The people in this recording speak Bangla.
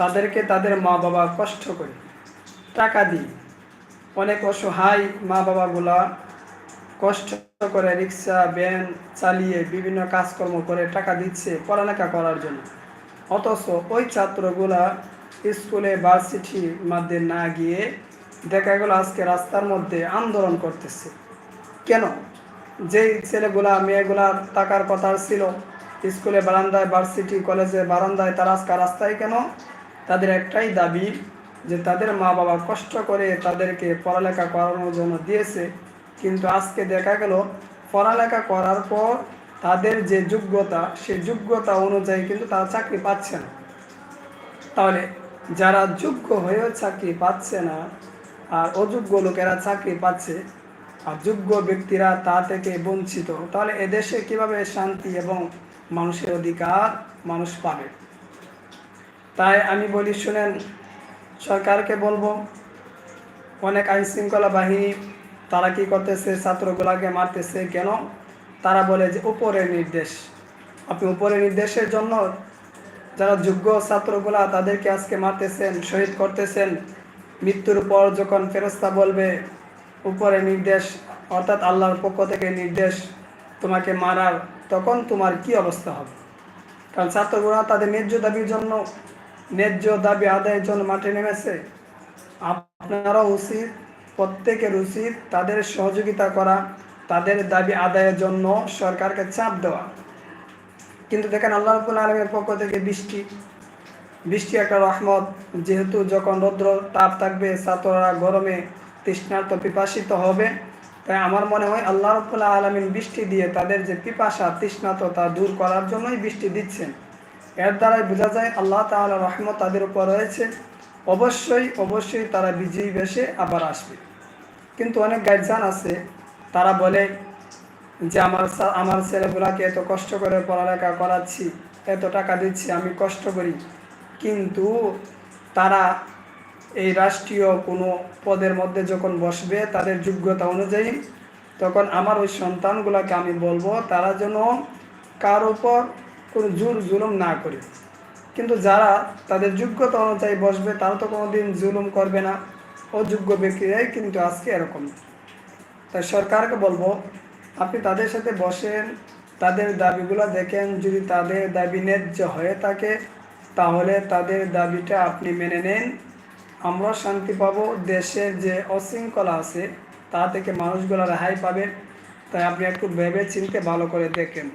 তাদেরকে তাদের মা বাবা কষ্ট করে টাকা দিই অনেক অসহায় মা বাবাগুলা কষ্ট করে রিক্সা, ভ্যান চালিয়ে বিভিন্ন কাজকর্ম করে টাকা দিচ্ছে পড়ালেখা করার জন্য। অথচ ওই ছাত্রগুলা স্কুলে, ভার্সিটির মধ্যে না গিয়ে দেখা গেল আজকে রাস্তার মধ্যে আন্দোলন করতেছে। কেন? যেই ছেলেগুলা, মেয়েগুলা টাকার কথা ছিল, স্কুলে, বারান্দায়, ভার্সিটি, কলেজে, বারান্দায় তারা আজকে রাস্তায় কেন তাদের একটাই দাবি যে তাদের মা বাবা কষ্ট করে তাদেরকে পড়ালেখা করানোর জন্য দিয়েছে। কিন্তু আজকে দেখা গেল, পড়ালেখা করার পর তাদের যে যোগ্যতা, সেই যোগ্যতা অনুযায়ী কিন্তু তারা চাকরি পাচ্ছে না। তাহলে যারা যোগ্য হয়েও চাকরি পাচ্ছে না, আর অযোগ্য লোকেরা চাকরি পাচ্ছে, আর যোগ্য ব্যক্তিরা তা থেকে বঞ্চিত, তাহলে এদেশে কীভাবে শান্তি এবং মানুষের অধিকার মানুষ পাবে? তাই আমি বলি, শুনেন, সরকারকে বলব, অনেক আইন শৃঙ্খলা বাহিনী, তারা কি করতেছে, ছাত্রগুলাকে মারতেছে, কেন? তারা বলে যে উপরের নির্দেশ। আপনি উপরের নির্দেশের জন্য যারা যোগ্য ছাত্রগুলা তাদেরকে আজকে মারতেছেন, শহীদ করতেছেন, মৃত্যুর পর যখন ফেরস্তা বলবে উপরে নির্দেশ, অর্থাৎ আল্লাহর পক্ষ থেকে নির্দেশ তোমাকে মারার, তখন তোমার কি অবস্থা হবে? কারণ ছাত্রগুলা তাদের ন্যায্য দাবির জন্য ন্যায্য দাবি আদায়ের জন্য মাঠে নেমেছে। আপনারা উচিত প্রত্যেকের উচিত তাদের সহযোগিতা করা, তাদের দাবি আদায়ের জন্য সরকারকে চাপ দেওয়া। কিন্তু দেখেন, আল্লাহ রবুল আলমের পক্ষ থেকে বৃষ্টি। বৃষ্টি একটা রহমত, যেহেতু যখন রৌদ্র তাপ থাকবে, ছাত্ররা গরমে তৃষ্ণার্ত পিপাসিত হবে। তাই আমার মনে হয় আল্লাহ রবুল্লাহ আলমিন বৃষ্টি দিয়ে তাদের যে পিপাসা তৃষ্ণাত তা দূর করার জন্যই বৃষ্টি দিচ্ছেন। এর দ্বারাই বোঝা যায় আল্লাহ তাআলা রহমত তাদের উপর রয়েছে। অবশ্যই অবশ্যই তারা বিজয়ী বেশে আবার আসবে। কিন্তু অনেক গার্জান আছে। তারা বলে যে, আমার আমার ছেলেগুলাকে এত কষ্ট করে পড়ালেখা করাচ্ছি, এত টাকা দিচ্ছি, আমি কষ্ট করি। কিন্তু তারা এই রাষ্ট্রীয় কোনো পদের মধ্যে যখন বসবে তাদের যোগ্যতা অনুযায়ী, তখন আমার ওই সন্তানগুলোকে আমি বলব, তারা যেন কার উপর কোনো জোর জুলুম না করে। কিন্তু যারা তাদের যোগ্যতা অনুযায়ী বসবে, তারা তো কোনো দিন জুলুম করবে না। অযোগ্য ব্যক্তিরাই কিন্তু আজকে এরকম। তাই সরকারকে বলব, আপনি তাদের সাথে বসেন, তাদের দাবিগুলো দেখেন। যদি তাদের দাবি ন্যায্য হয়ে থাকে, তাহলে তাদের দাবিটা আপনি মেনে নেন। আমরা শান্তি পাব। দেশের যে অশৃঙ্খলা আছে, তা থেকে মানুষগুলো রেহাই পাবে। তাই আপনি একটু ভেবে চিনতে ভালো করে দেখেন।